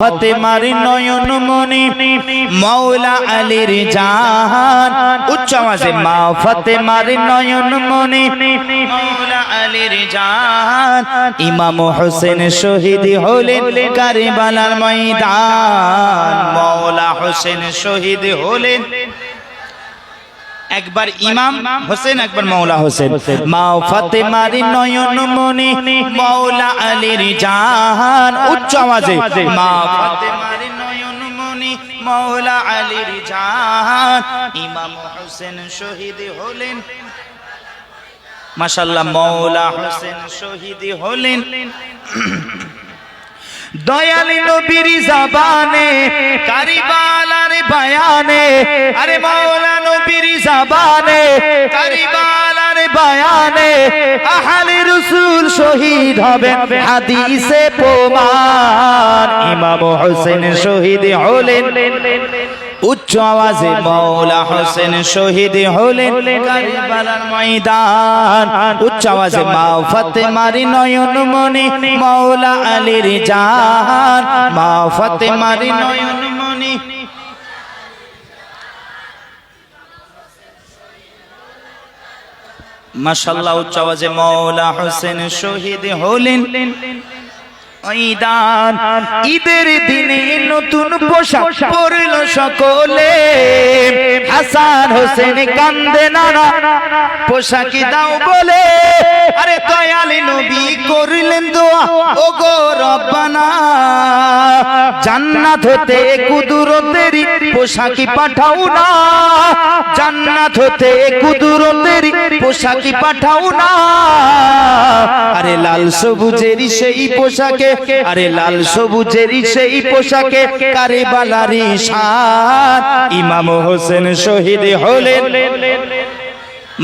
ফতেমার নয়ন মনি মৌলা আলীর জাহান। উচ্চ আওয়াজে মা ফতেমার নয়ন মনি মৌলা আলীর জাহান। ইমাম হোসেন শহীদ হলেন কারিবালার ময়দান। মৌলা হোসেন শহীদ হলেন একবার ইমাম হোসেন, একবার মৌলা হোসেন। মা ফাতেমার নয়ন মনি মৌলা আলীর জাহান। উচ্চ আওয়াজে। মা ফাতেমার নয়ন মনি মৌলা আলীর জাহান। ইমাম হোসেন শহীদ হলেন। মাশাল্লাহ মৌলা হোসেন শহীদ হলেন। দয়াল নবীর জাবানে, কারিবালার বায়ানে, আরে মাওলা নবীর জাবানে, কারিবালার বায়ানে, আহলে রাসূল শহীদ হবেন হাদিসে প্রমাণ, ইমাম হোসেন শহীদ হলেন। উচ্চ আওয়াজে মৌলা হোসেন শহীদ হলেন কারবালার ময়দান। উচ্চ আওয়াজে মা ফাতেমার নয়ন মনি মৌলা আলীর জান। মা ফাতেমার নয়ন মনি মাশাল্লাহ উচ্চ আওয়াজে মৌলা হোসেন শহীদ হলেন। ঈদের দিনে নতুন পোশাক পরল সকলে। হাসান হোসেন কান্দে নানা পোশাক দাও বলে। আরে দয়ালি নবী করলেন দোয়া। ও গো রব্বানা। জান্নাত হতে কুদরতেরি পোশাকি পাঠাও না। জান্নাত হতে কুদরতেরি পোশাকি পাঠাও না। আরে লাল সবুজেরই সেই পোশাকে, আরে লাল সবুজেরই সেই পোশাকে কারে বালারি শান। ইমাম হোসেন শহীদ হলেন।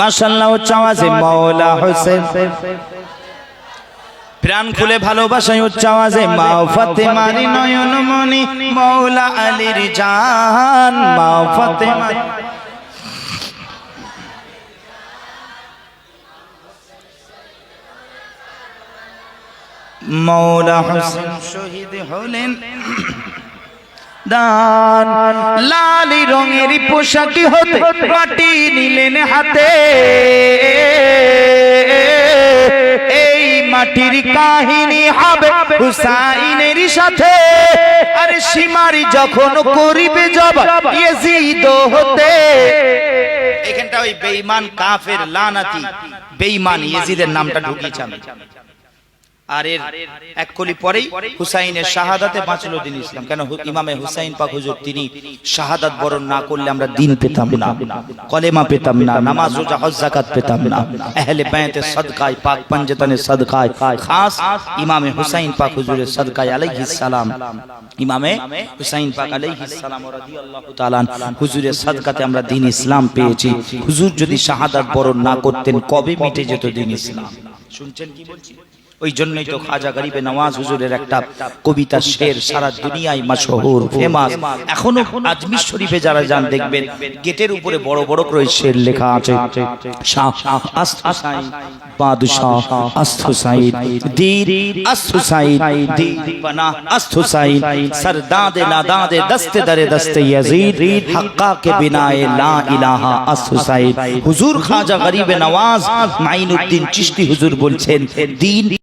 মাশাল্লাহ চাওয়াজে মৌলা হোসেন। প্রাণ খুলে ভালোবাসায় উচ্চ আওয়াজে মা ফাতেমারি নয়ন মনি মৌলা আলীর জান মা ফাতেমারি মৌলা হোসেন শহীদ হলেন। দান, লালি রঙের পোশাকি হতে মাটি নিলেন হাতে। মাটির কাহিনী হবে হুসাইনের সাথে। আরে সীমারি যখন করিবে জব ইয়াজিদ হতে। এখানটা ওই বেঈমান কাফের লানাতি। বেঈমান ইয়াজিদের নামটা ঢুকিয়েছে আমি। আর এর এক কলি পরেই হুসাইনের শাহাদাতে বাঁচলো দিন ইসলাম। কেন ইমামে হুসাইন পাক হুজুর, তিনি শাহাদাত বরণ না করলে আমরা দিন পেতাম না, কলেমা পেতাম না, নামাজ, রোজা, হজ, যাকাত পেতাম না। আহলে বায়াতে সাদকায়, পাক পঞ্জতনে সাদকায়, খাস ইমামে হুসাইন পাক হুজুরের সাদকায় আলাইহিস সালাম। ইমামে হুসাইন পাক আলাইহিস সালাম রাদিয়াল্লাহু তাআলা হুজুরের সাদকাতে আমরা দিন ইসলাম পেয়েছি। হুজুর যদি শাহাদাত বরণ না করতেন, কবে মিটে যেত দিন ইসলাম? শুনছেন কি বলছি? ওই জন্যই তো খাজা গরিবে নওয়াজ হুজুরের একটা কবিতা শের সারা দুনিয়ায় মাশহুর, ফেমাস। এখনও আজমির শরীফে যারা যান দেখবেন, গেটের উপরে বড় বড় করে শের লেখা আছে। দীর দীর সরদাদে নাদাদে দস্তে দরে দস্তে ইয়াজিদ হাক্কা কে বিনায়ে লা ইলাহা হুজুর খাজা গরিবে নওয়াজ মাইনুদ্দিন চিশতি হুজুর বলছেন, দিন